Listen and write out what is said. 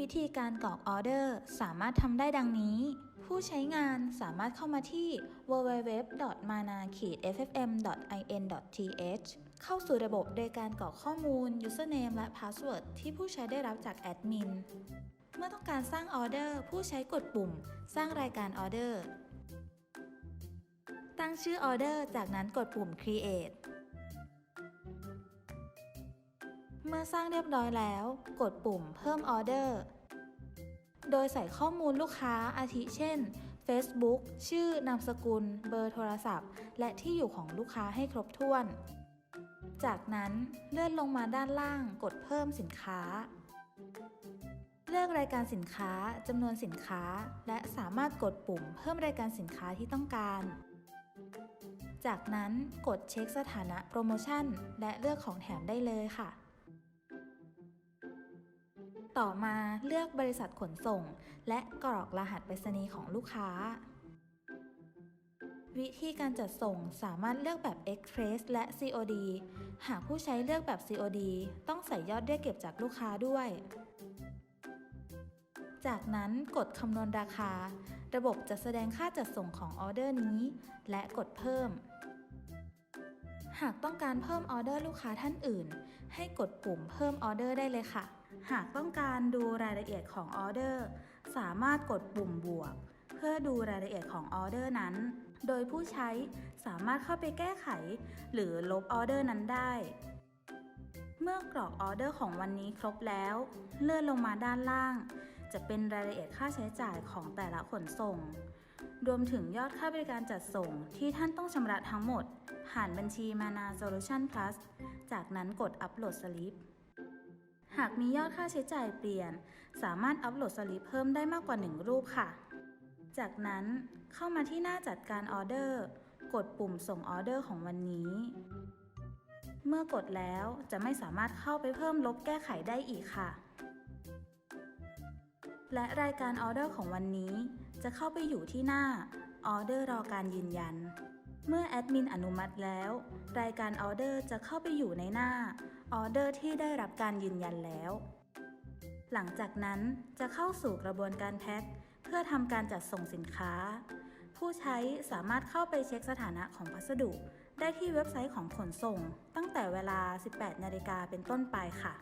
วิธีการกรอกออเดอร์สามารถทำได้ดังนี้ ผู้ใช้งานสามารถเข้ามาที่ www.mana-ffm.in.th เข้าสู่ระบบโดยการกรอกข้อมูล username และ password ที่ผู้ใช้ได้รับจากแอดมิน เมื่อต้องการสร้างออเดอร์ ผู้ใช้กดปุ่ม สร้างรายการออเดอร์ ตั้งชื่อออเดอร์ จากนั้นกดปุ่ม create เมื่อสร้างเรียบร้อยแล้ว กดปุ่มเพิ่มออเดอร์ โดยใส่ข้อมูลลูกค้าอาทิเช่น Facebook ชื่อนามสกุล เบอร์โทรศัพท์ และที่อยู่ของลูกค้าให้ครบถ้วน จากนั้นเลื่อนลงมาด้านล่างกดเพิ่มสินค้า เลือกรายการสินค้าจำนวนสินค้า และสามารถกดปุ่มเพิ่มรายการสินค้าที่ต้องการ จากนั้นกดเช็คสถานะโปรโมชั่น และเลือกของแถมได้เลยค่ะ ต่อมาเลือกบริษัทขนส่ง และกรอกรหัสไปรษณีย์ของลูกค้า วิธีการจัดส่งสามารถเลือกแบบ Express และ COD หากผู้ใช้เลือกแบบ COD ต้องใส่ยอดเรียกเก็บจากลูกค้าด้วย จากนั้นกดคำนวณราคา ระบบจะแสดงค่าจัดส่งของออเดอร์นี้ และกดเพิ่ม หากต้องการเพิ่มออเดอร์ลูกค้าท่านอื่น ให้กดปุ่มเพิ่มออเดอร์ได้เลยค่ะ หากต้องการดูรายละเอียดของออเดอร์ สามารถกดปุ่มบวก เพื่อดูรายละเอียดของออเดอร์นั้น โดยผู้ใช้สามารถเข้าไปแก้ไข หรือลบออเดอร์นั้นได้ เมื่อกรอกออเดอร์ของวันนี้ครบแล้ว เลื่อนลงมาด้านล่าง จะเป็นรายละเอียดค่าใช้จ่ายของแต่ละขนส่ง รวมถึงยอดค่าบริการจัดส่งที่ท่านต้องชำระทั้งหมด ผ่านบัญชี Mana Solution Plus จากนั้นกดอัปโหลดสลิปหากมียอดค่าใช้จ่ายเปลี่ยน สามารถอัปโหลดสลิปเพิ่มได้มากกว่า 1 รูปค่ะ จากนั้นเข้ามาที่หน้าจัดการออเดอร์ กดปุ่มส่งออเดอร์ของวันนี้ เมื่อกดแล้วจะไม่สามารถเข้าไปเพิ่มลบแก้ไขได้อีกค่ะ และรายการออเดอร์ของวันนี้ จะเข้าไปอยู่ที่หน้าออเดอร์รอการยืนยัน เมื่อแอดมินอนุมัติแล้ว รายการออเดอร์จะเข้าไปอยู่ในหน้าออเดอร์ที่ได้รับการยืนยันแล้ว หลังจากนั้นจะเข้าสู่กระบวนการแพ็คเพื่อทำการจัดส่งสินค้า ผู้ใช้สามารถเข้าไปเช็คสถานะของพัสดุ ได้ที่เว็บไซต์ของขนส่ง ตั้งแต่เวลา 18 นาฬิกาเป็นต้นไปค่ะ